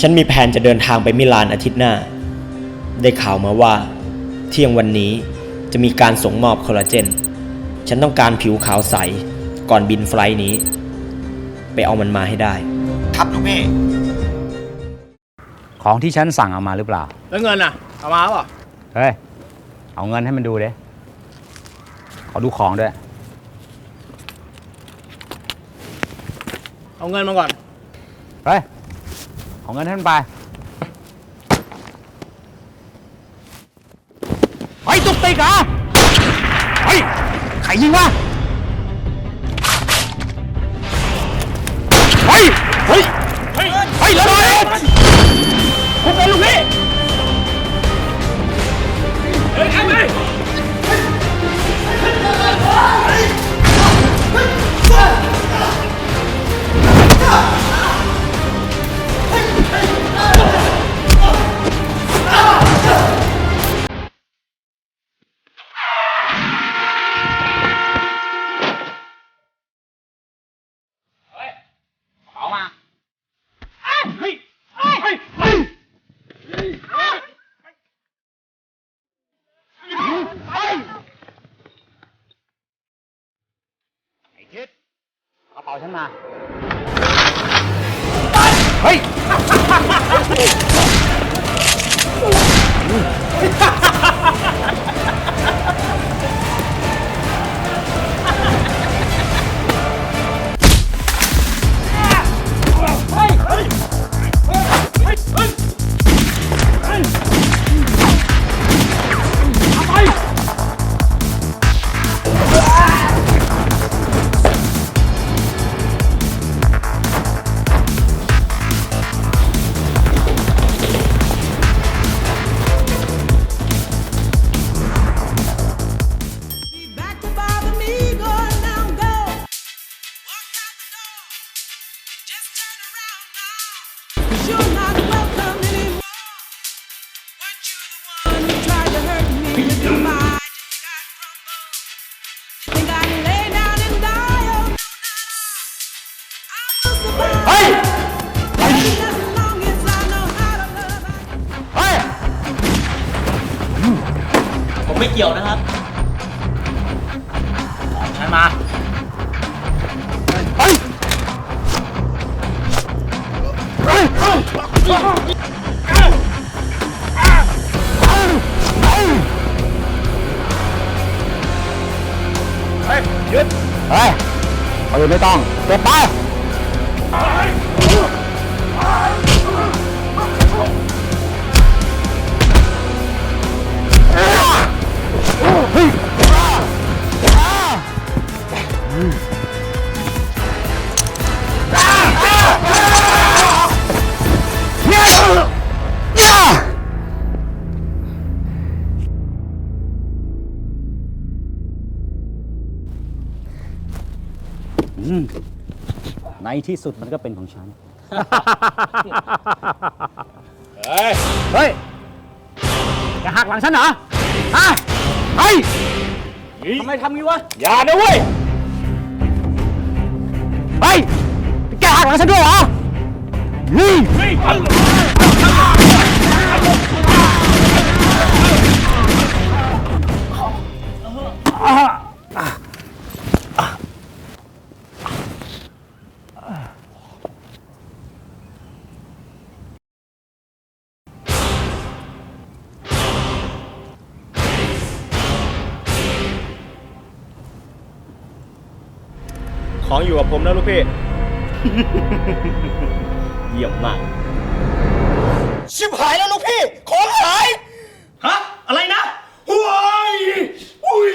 ฉันมีแผนจะเดินทางไปมิลานอาทิตย์หน้า ได้ข่าวมาว่า เที่ยงวันนี้จะมีการส่งมอบคอลลาเจน ฉันต้องการผิวขาวใส ก่อนบินไฟลท์นี้ ไปเอามันมาให้ได้ ครับลูกพี่ ของที่ฉันสั่งเอามาหรือเปล่า แล้วเงินอะ เอามาเปล่าเฮ้ย เอาเงินให้มันดูเด้ขอดูของด้วย เอาเงินมาก่อน เฮ้ย ของเงินท่านไปเฮ้ยตุกติกเหรอเฮ้ยใครยิงวะ ฉันมา เฮ้ย to love, I เฮ้ย ผมไม่เกี่ยวนะครับใช้มา เฮ้ย เฮ้ย เฮ้ย หยุด เฮ้ยเอาอื่นไม่ต้องเก็บไป 음. ในที่สุดมันก็เป็นของฉัน เฮ้ยเฮ้ย จะหักหลังฉันเหรอฮะเฮ้ยทำไมทำงี้วะ อย่านะเว้ย เฮ้ย แกหักหลังฉันด้วยเหรอ นี่ ของอยู่กับผมนะลูกพี่ เยี่ยมมาก ชิบหายแล้วลูกพี่ ของหาย ฮะ อะไรนะว้ายอุ้ย